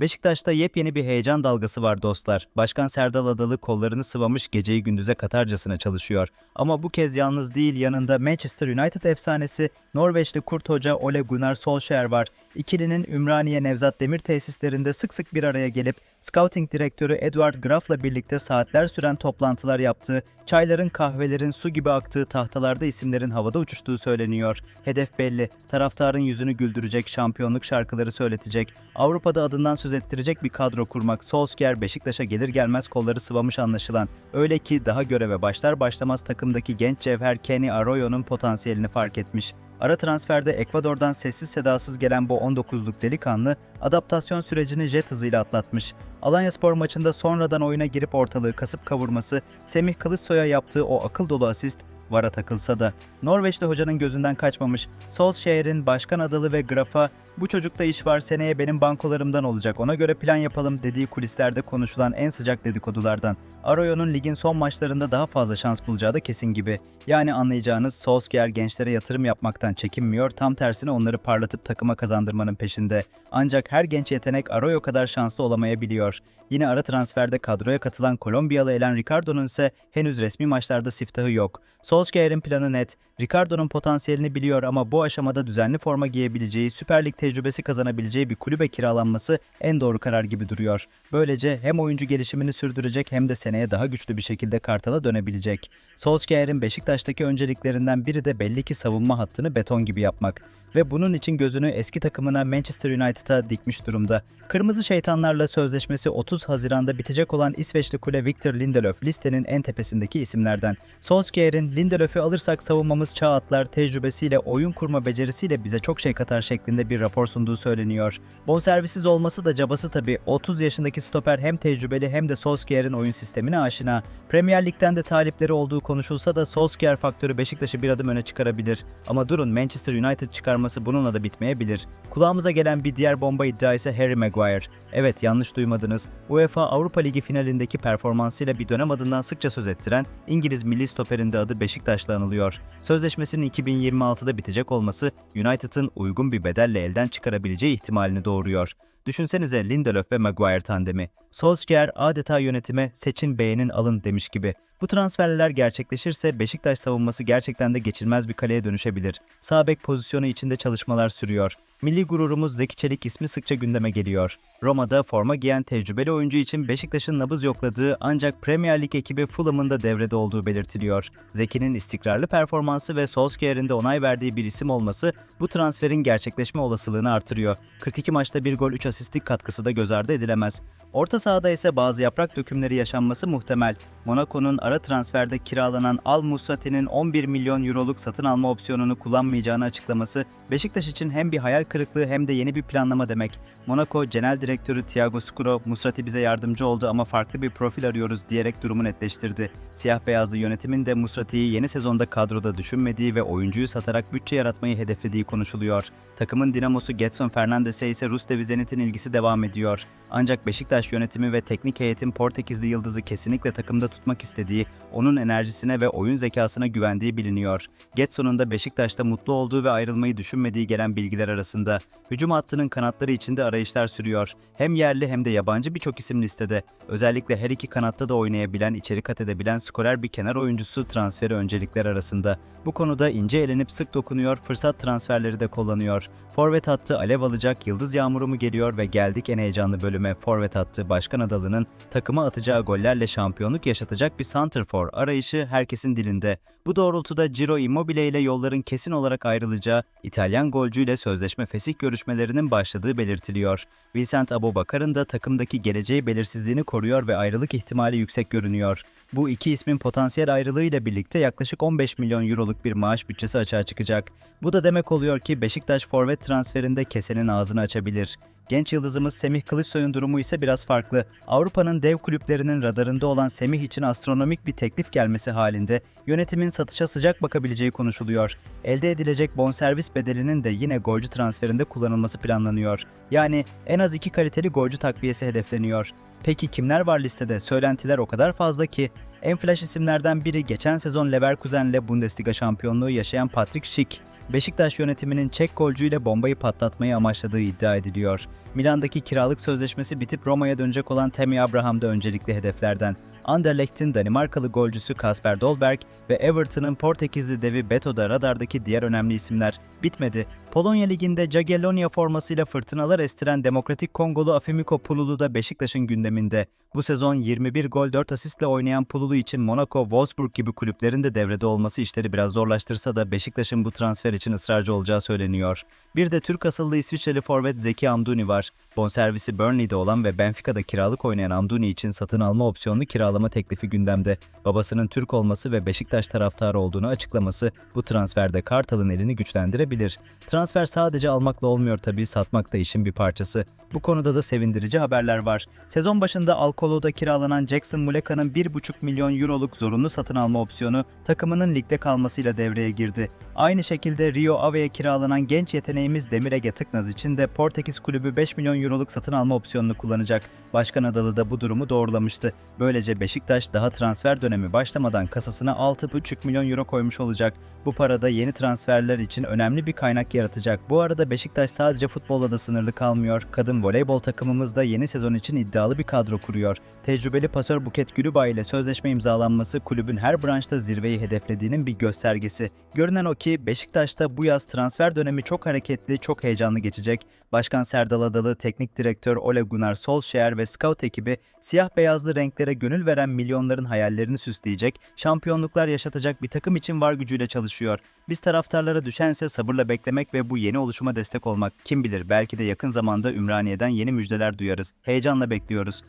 Beşiktaş'ta yepyeni bir heyecan dalgası var dostlar. Başkan Serdal Adalı kollarını sıvamış geceyi gündüze katarcasına çalışıyor. Ama bu kez yalnız değil yanında Manchester United efsanesi Norveçli kurt hoca Ole Gunnar Solskjaer var. İkilinin Ümraniye Nevzat Demir tesislerinde sık sık bir araya gelip scouting direktörü Edward Graf'la birlikte saatler süren toplantılar yaptığı, çayların kahvelerin su gibi aktığı tahtalarda isimlerin havada uçuştuğu söyleniyor. Hedef belli, taraftarın yüzünü güldürecek şampiyonluk şarkıları söyletecek, Avrupa'da adından söz ettirecek bir kadro kurmak Solskjaer Beşiktaş'a gelir gelmez kolları sıvamış anlaşılan. Öyle ki daha göreve başlar başlamaz takımdaki genç cevher Kenny Arroyo'nun potansiyelini fark etmiş. Ara transferde Ekvador'dan sessiz sedasız gelen bu 19'luk delikanlı adaptasyon sürecini jet hızıyla atlatmış. Alanyaspor maçında sonradan oyuna girip ortalığı kasıp kavurması, Semih Kılıçsoy'a yaptığı o akıl dolu asist vara takılsa da Norveçli hocanın gözünden kaçmamış. Solskjaer'in başkan adalı ve Graf'a bu çocukta iş var seneye benim bankolarımdan olacak ona göre plan yapalım dediği kulislerde konuşulan en sıcak dedikodulardan. Arroyo'nun ligin son maçlarında daha fazla şans bulacağı da kesin gibi. Yani anlayacağınız Solskjaer gençlere yatırım yapmaktan çekinmiyor, tam tersine onları parlatıp takıma kazandırmanın peşinde. Ancak her genç yetenek Arroyo kadar şanslı olamayabiliyor. Yine ara transferde kadroya katılan Kolombiyalı Elen Ricardo'nun ise henüz resmi maçlarda siftahı yok. Solskjaer'in planı net. Ricardo'nun potansiyelini biliyor ama bu aşamada düzenli forma giyebileceği, Süper Lig tecrübesi kazanabileceği bir kulübe kiralanması en doğru karar gibi duruyor. Böylece hem oyuncu gelişimini sürdürecek hem de seneye daha güçlü bir şekilde Kartal'a dönebilecek. Solskjaer'in Beşiktaş'taki önceliklerinden biri de belli ki savunma hattını beton gibi yapmak ve bunun için gözünü eski takımına Manchester United'a dikmiş durumda. Kırmızı Şeytanlarla sözleşmesi 30 Haziran'da bitecek olan İsveçli kule Victor Lindelöf listenin en tepesindeki isimlerden. Solskjaer'in Lindelöf'ü alırsak savunmamız çağ atlar tecrübesiyle oyun kurma becerisiyle bize çok şey katar şeklinde bir rapor sunduğu söyleniyor. Bonservisiz olması da cabası tabii 30 yaşındaki stoper hem tecrübeli hem de Solskjaer'in oyun sistemine aşina. Premier Lig'den de talipleri olduğu konuşulsa da Solskjaer faktörü Beşiktaş'ı bir adım öne çıkarabilir. Ama durun Manchester United çıkarması bununla da bitmeyebilir. Kulağımıza gelen bir diğer bomba iddia ise Harry Maguire. Evet yanlış duymadınız. UEFA Avrupa Ligi finalindeki performansıyla bir dönem adından sıkça söz ettiren İngiliz milli stoperin de adı Beşiktaş'la anılıyor. Sözleşmesinin 2026'da bitecek olması United'ın uygun bir bedelle elden çıkarabileceği ihtimalini doğuruyor. Düşünsenize Lindelöf ve Maguire tandemi. Solskjaer adeta yönetime seçin beğenin alın demiş gibi. Bu transferler gerçekleşirse Beşiktaş savunması gerçekten de geçilmez bir kaleye dönüşebilir. Sağ bek pozisyonu içinde çalışmalar sürüyor. Milli gururumuz Zeki Çelik ismi sıkça gündeme geliyor. Roma'da forma giyen tecrübeli oyuncu için Beşiktaş'ın nabız yokladığı ancak Premier Lig ekibi Fulham'ın da devrede olduğu belirtiliyor. Zeki'nin istikrarlı performansı ve Solskjaer'in de onay verdiği bir isim olması bu transferin gerçekleşme olasılığını artırıyor. 42 maçta 1 gol 3 asistlik katkısı da göz ardı edilemez. Orta sahada ise bazı yaprak dökümleri yaşanması muhtemel. Monaco'nun ara transferde kiralanan Al Musrati'nin 11 milyon euroluk satın alma opsiyonunu kullanmayacağını açıklaması Beşiktaş için hem bir hayal kırıklığı hem de yeni bir planlama demek. Monaco Genel Direktörü Thiago Scuro, Musrati bize yardımcı oldu ama farklı bir profil arıyoruz diyerek durumu netleştirdi. Siyah beyazlı yönetimin de Musrati'yi yeni sezonda kadroda düşünmediği ve oyuncuyu satarak bütçe yaratmayı hedeflediği konuşuluyor. Takımın dinamosu Getson Fernandes'e ise Rus devi Zenit'in ilgisi devam ediyor. Ancak Beşiktaş yönetimi ve teknik heyetin Portekizli yıldızı kesinlikle takımda tutmak istediği, onun enerjisine ve oyun zekasına güvendiği biliniyor. Getson'un da Beşiktaş'ta mutlu olduğu ve ayrılmayı düşünmediği gelen bilgiler arasında. Hücum hattının kanatları içinde arayışlar sürüyor. Hem yerli hem de yabancı birçok isim listede. Özellikle her iki kanatta da oynayabilen, içeri kat edebilen skorer bir kenar oyuncusu transferi öncelikler arasında. Bu konuda ince elenip sık dokunuyor, fırsat transferleri de kullanıyor. Forvet hattı alev alacak, yıldız yağmuru mu geliyor ve geldik en heyecanlı bölüme. Forvet hattı Başkan Adalı'nın takıma atacağı gollerle şampiyonluk yaşatacak bir santrfor arayışı herkesin dilinde. Bu doğrultuda Ciro Immobile ile yolların kesin olarak ayrılacağı, İtalyan golcüyle sözleşme fesih görüşmelerinin başladığı belirtiliyor. Vincent Abobakar'ın da takımdaki geleceği belirsizliğini koruyor ve ayrılık ihtimali yüksek görünüyor. Bu iki ismin potansiyel ayrılığıyla birlikte yaklaşık 15 milyon euroluk bir maaş bütçesi açığa çıkacak. Bu da demek oluyor ki Beşiktaş forvet transferinde kesenin ağzını açabilir. Genç yıldızımız Semih Kılıçsoy'un durumu ise biraz farklı. Avrupa'nın dev kulüplerinin radarında olan Semih için astronomik bir teklif gelmesi halinde yönetimin satışa sıcak bakabileceği konuşuluyor. Elde edilecek bonservis bedelinin de yine golcü transferinde kullanılması planlanıyor. Yani en az iki kaliteli golcü takviyesi hedefleniyor. Peki kimler var listede? Söylentiler o kadar fazla ki en flash isimlerden biri geçen sezon Leverkusen'le Bundesliga şampiyonluğu yaşayan Patrick Schick. Beşiktaş yönetiminin Çek golcüyle bombayı patlatmayı amaçladığı iddia ediliyor. Milan'daki kiralık sözleşmesi bitip Roma'ya dönecek olan Tammy Abraham da öncelikli hedeflerden. Anderlecht'in Danimarkalı golcüsü Kasper Dolberg ve Everton'ın Portekizli devi Beto da radardaki diğer önemli isimler. Bitmedi. Polonya Ligi'nde Jagiellonia formasıyla fırtınalar estiren Demokratik Kongolu Afimiko Pululu da Beşiktaş'ın gündeminde. Bu sezon 21 gol 4 asistle oynayan Pululu için Monaco, Wolfsburg gibi kulüplerin de devrede olması işleri biraz zorlaştırsa da Beşiktaş'ın bu transfer için ısrarcı olacağı söyleniyor. Bir de Türk asıllı İsviçreli forvet Zeki Amduni var. Bonservisi Burnley'de olan ve Benfica'da kiralık oynayan Amduni için satın alma opsiyonlu kiralama teklifi gündemde. Babasının Türk olması ve Beşiktaş taraftarı olduğunu açıklaması bu transferde Kartal'ın elini güçlendirebilir. Transfer sadece almakla olmuyor tabii satmak da işin bir parçası. Bu konuda da sevindirici haberler var. Sezon başında Alkolo'da kiralanan Jackson Muleka'nın 1,5 milyon euroluk zorunlu satın alma opsiyonu takımının ligde kalmasıyla devreye girdi. Aynı şekilde Rio Ave'ye kiralanan genç yeteneğimiz Demir Ege Tıknaz için de Portekiz kulübü 5 milyon euroluk satın alma opsiyonunu kullanacak. Başkan Adalı da bu durumu doğrulamıştı. Böylece Beşiktaş daha transfer dönemi başlamadan kasasına 6,5 milyon euro koymuş olacak. Bu para da yeni transferler için önemli bir kaynak yaratacak. Bu arada Beşiktaş sadece futbolla da sınırlı kalmıyor. Kadın voleybol takımımız da yeni sezon için iddialı bir kadro kuruyor. Tecrübeli pasör Buket Gülübay ile sözleşme imzalanması kulübün her branşta zirveyi hedeflediğinin bir göstergesi. Görünen o ki Beşiktaş'ta bu yaz transfer dönemi çok hareketli, çok heyecanlı geçecek. Başkan Serdal Adalı, teknik direktör Ole Gunnar Solskjaer ve scout ekibi siyah beyazlı renklere gönül veren milyonların hayallerini süsleyecek, şampiyonluklar yaşatacak bir takım için var gücüyle çalışıyor. Biz taraftarlara düşense sabırla beklemek ve bu yeni oluşuma destek olmak. Kim bilir belki de yakın zamanda Ümraniye'den yeni müjdeler duyarız. Heyecanla bekliyoruz.